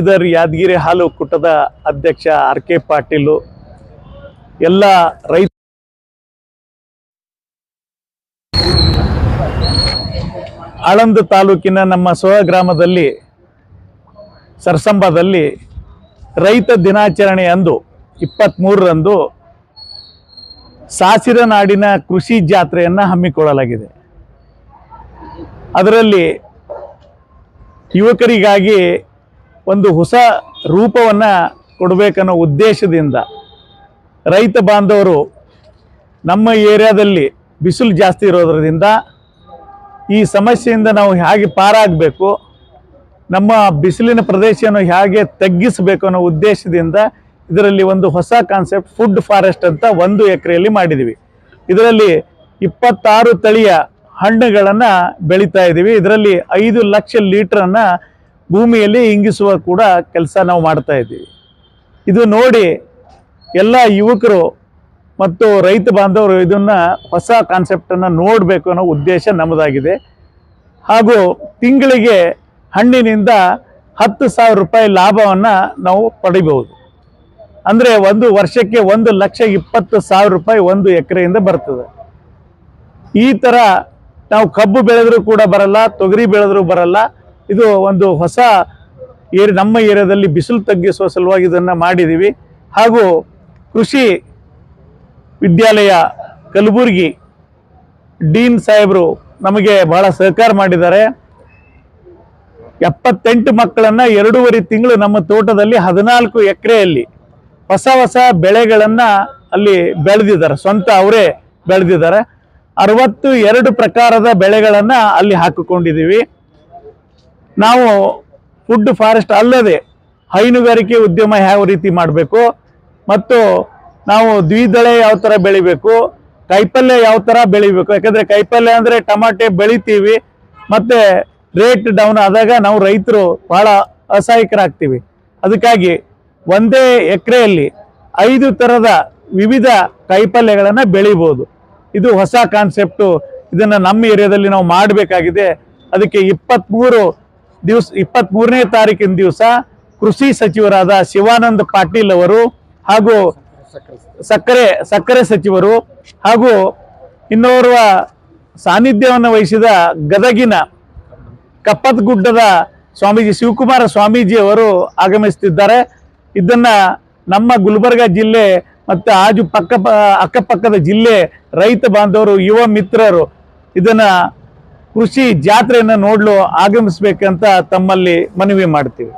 ಇದರ್ ಯಾದಗಿರಿ ಹಾಲು ಒಕ್ಕೂಟದ ಅಧ್ಯಕ್ಷ ಆರ್ ಕೆ ಪಾಟೀಲು, ಎಲ್ಲ ರೈತ ಆಳಂದ ತಾಲೂಕಿನ ನಮ್ಮ ಸ್ವಗ್ರಾಮದಲ್ಲಿ ಸರ್ಸಂಬದಲ್ಲಿ ರೈತ ದಿನಾಚರಣೆ ಅಂದು ಇಪ್ಪತ್ತ್ಮೂರರಂದು ಸಾಸಿರ ನಾಡಿನ ಕೃಷಿ ಜಾತ್ರೆಯನ್ನು ಹಮ್ಮಿಕೊಳ್ಳಲಾಗಿದೆ. ಅದರಲ್ಲಿ ಯುವಕರಿಗಾಗಿ ಒಂದು ಹೊಸ ರೂಪವನ್ನು ಕೊಡಬೇಕನ್ನೋ ಉದ್ದೇಶದಿಂದ ರೈತ ಬಾಂಧವರು ನಮ್ಮ ಏರಿಯಾದಲ್ಲಿ ಬಿಸಿಲು ಜಾಸ್ತಿ ಇರೋದ್ರಿಂದ ಈ ಸಮಸ್ಯೆಯಿಂದ ನಾವು ಹೇಗೆ ಪಾರಾಗಬೇಕು, ನಮ್ಮ ಬಿಸಿಲಿನ ಪ್ರದೇಶವನ್ನು ಹೇಗೆ ತಗ್ಗಿಸಬೇಕು ಅನ್ನೋ ಉದ್ದೇಶದಿಂದ ಇದರಲ್ಲಿ ಒಂದು ಹೊಸ ಕಾನ್ಸೆಪ್ಟ್ ಫುಡ್ ಫಾರೆಸ್ಟ್ ಅಂತ ಒಂದು ಎಕರೆಯಲ್ಲಿ ಮಾಡಿದ್ದೀವಿ ಇದರಲ್ಲಿ ಇಪ್ಪತ್ತಾರು ತಳಿಯ ಹಣ್ಣುಗಳನ್ನು ಬೆಳೀತಾ ಇದ್ದೀವಿ ಇದರಲ್ಲಿ ಐದು ಲಕ್ಷ ಲೀಟ್ರನ್ನು ಭೂಮಿಯಲ್ಲಿ ಇಂಗಿಸುವ ಕೂಡ ಕೆಲಸ ನಾವು ಮಾಡ್ತಾ ಇದ್ದೀವಿ. ಇದು ನೋಡಿ ಎಲ್ಲ ಯುವಕರು ಮತ್ತು ರೈತ ಬಾಂಧವರು ಇದನ್ನು ಹೊಸ ಕಾನ್ಸೆಪ್ಟನ್ನು ನೋಡಬೇಕು ಅನ್ನೋ ಉದ್ದೇಶ ನಮ್ಮದಾಗಿದೆ. ಹಾಗೂ ತಿಂಗಳಿಗೆ ಹಣ್ಣಿನಿಂದ ಹತ್ತು ಸಾವಿರ ರೂಪಾಯಿ ಲಾಭವನ್ನು ನಾವು ಪಡಿಬಹುದು. ಅಂದರೆ ಒಂದು ವರ್ಷಕ್ಕೆ ಒಂದು ಲಕ್ಷ ಇಪ್ಪತ್ತು ಸಾವಿರ ರೂಪಾಯಿ ಒಂದು ಎಕರೆಯಿಂದ ಬರ್ತದೆ. ಈ ಥರ ನಾವು ಕಬ್ಬು ಬೆಳೆದರೂ ಕೂಡ ಬರಲ್ಲ, ತೊಗರಿ ಬೆಳೆದರೂ ಬರಲ್ಲ ಇದು ಒಂದು ಹೊಸ ಏರಿ, ನಮ್ಮ ಏರಿಯಾದಲ್ಲಿ ಬಿಸಿಲು ತಗ್ಗಿಸುವ ಸಲುವಾಗಿ ಇದನ್ನು ಮಾಡಿದ್ದೀವಿ ಹಾಗೂ ಕೃಷಿ ವಿದ್ಯಾಲಯ ಕಲಬುರಗಿ ಡೀನ್ ಸಾಹೇಬರು ನಮಗೆ ಬಹಳ ಸಹಕಾರ ಮಾಡಿದ್ದಾರೆ. ಎಪ್ಪತ್ತೆಂಟು ಮಕ್ಕಳನ್ನ ಎರಡೂವರೆ ತಿಂಗಳು ನಮ್ಮ ತೋಟದಲ್ಲಿ ಹದಿನಾಲ್ಕು ಎಕರೆಯಲ್ಲಿ ಹೊಸ ಹೊಸ ಬೆಳೆಗಳನ್ನು ಅಲ್ಲಿ ಬೆಳೆದಿದ್ದಾರೆ. ಸ್ವಂತ ಅವರೇ ಬೆಳೆದಿದ್ದಾರೆ. ಅರವತ್ತು ಎರಡು ಪ್ರಕಾರದ ಬೆಳೆಗಳನ್ನು ಅಲ್ಲಿ ಹಾಕಿಕೊಂಡಿದ್ದೀವಿ. ನಾವು ಫುಡ್ ಫಾರೆಸ್ಟ್ ಅಲ್ಲದೆ ಹೈನುಗಾರಿಕೆ ಉದ್ಯಮ ಯಾವ ರೀತಿ ಮಾಡಬೇಕು? ಮತ್ತು ನಾವು ದ್ವಿದಳ ಯಾವ ಥರ ಬೆಳಿಬೇಕು? ಕಾಯಿಪಲ್ಲೆ ಯಾವ ಥರ ಬೆಳಿಬೇಕು? ಯಾಕಂದರೆ ಕಾಯಿಪಲ್ಲೆ ಅಂದರೆ ಟಮಾಟೆ ಬೆಳಿತೀವಿ, ಮತ್ತು ರೇಟ್ ಡೌನ್ ಆದಾಗ ನಾವು ರೈತರು ಬಹಳ ಅಸಹಾಯಕರಾಗ್ತೀವಿ. ಅದಕ್ಕಾಗಿ ಒಂದೇ ಎಕರೆಯಲ್ಲಿ ಐದು ಥರದ ವಿವಿಧ ಕೈಪಲ್ಯಗಳನ್ನು ಬೆಳಿಬೋದು. ಇದು ಹೊಸ ಕಾನ್ಸೆಪ್ಟು ಇದನ್ನು ನಮ್ಮ ಏರಿಯಾದಲ್ಲಿ ನಾವು ಮಾಡಬೇಕಾಗಿದೆ. ಅದಕ್ಕೆ ಇಪ್ಪತ್ತ್ಮೂರು ದಿವಸ ಇಪ್ಪತ್ತ್ಮೂರನೇ ತಾರೀಕಿನ ದಿವಸ ಕೃಷಿ ಸಚಿವರಾದ ಶಿವಾನಂದ ಪಾಟೀಲ್ ಅವರು ಹಾಗೂ ಸಕ್ಕರೆ ಸಕ್ಕರೆ ಸಚಿವರು ಹಾಗೂ ಇನ್ನೋರ್ವ ಸಾನ್ನಿಧ್ಯವನ್ನು ವಹಿಸಿದ ಗದಗಿನ ಕಪ್ಪತ್ಗುಡ್ಡದ ಸ್ವಾಮೀಜಿ ಶಿವಕುಮಾರ ಸ್ವಾಮೀಜಿ ಅವರು ಆಗಮಿಸುತ್ತಿದ್ದಾರೆ. ಇದನ್ನ ನಮ್ಮ ಗುಲ್ಬರ್ಗ ಜಿಲ್ಲೆ ಮತ್ತು ಆಜು ಪಕ್ಕ, ಅಕ್ಕಪಕ್ಕದ ಜಿಲ್ಲೆ ರೈತ ಬಾಂಧವರು, ಯುವ ಮಿತ್ರರು ಇದನ್ನ ಕೃಷಿ ಜಾತ್ರೆಯನ್ನು ನೋಡಲು ಆಗಮಿಸ್ಬೇಕಂತ ತಮ್ಮಲ್ಲಿ ಮನವಿ ಮಾಡ್ತೀವಿ.